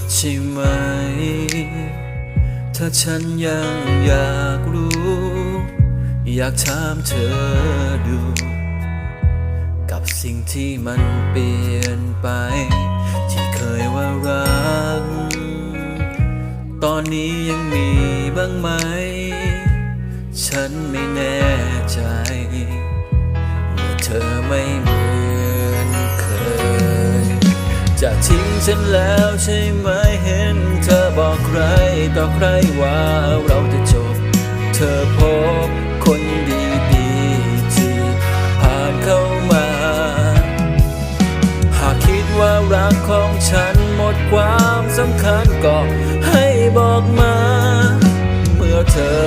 ดใช่ไหม ถ้าฉันยังอยากรู้ อยากถามเธอดู กับสิ่งที่มันเปลี่ยนไป ที่เคยว่ารัก ตอนนี้ยังมีบ้างไหม ฉันไม่แน่ใจ เมื่อเธอไม่ ทิ้งฉันแล้วใช่ไหมเห็น เธอบอกใครต่อใครว่าเราจะจบ เธอพบคนดีๆที่ผ่านเข้ามา หากคิดว่ารักของฉันหมดความสำคัญก็ให้บอกมา เมื่อเธอ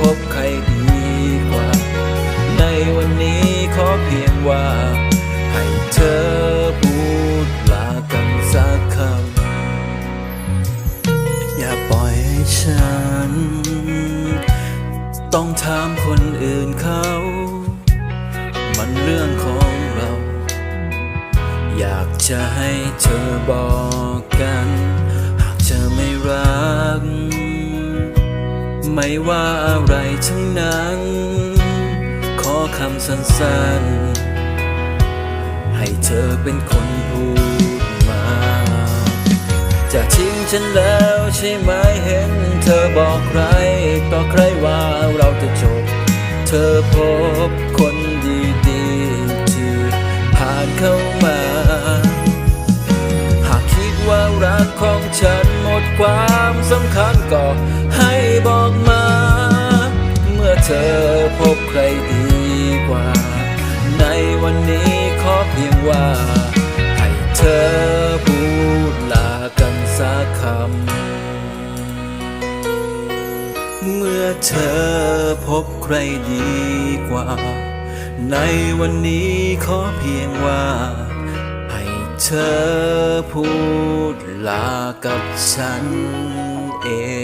พบใครดีกว่า ในวันนี้ขอเพียงว่าให้เธอ ต้องถามคนอื่นเขา มันเรื่องของเรา อยากจะให้เธอบอกกัน หากเธอไม่รัก ไม่ว่าอะไรทั้งนั้น ขอคำสั้นๆ ให้เธอเป็นคนพูดมา จะทิ้งฉันแล้วใช่ไหมเห็น เธอบอกใครต่อใคร เธอพบคนดีๆที่ผ่านเข้ามา หากคิดว่ารักของฉันหมดความสำคัญก็ให้บอกมา เมื่อเธอพบใครดีกว่า ในวันนี้ขอเพียงว่า เมื่อเธอพบใครดีกว่า ในวันนี้ขอเพียงว่า ให้เธอพูดลากับฉันเอง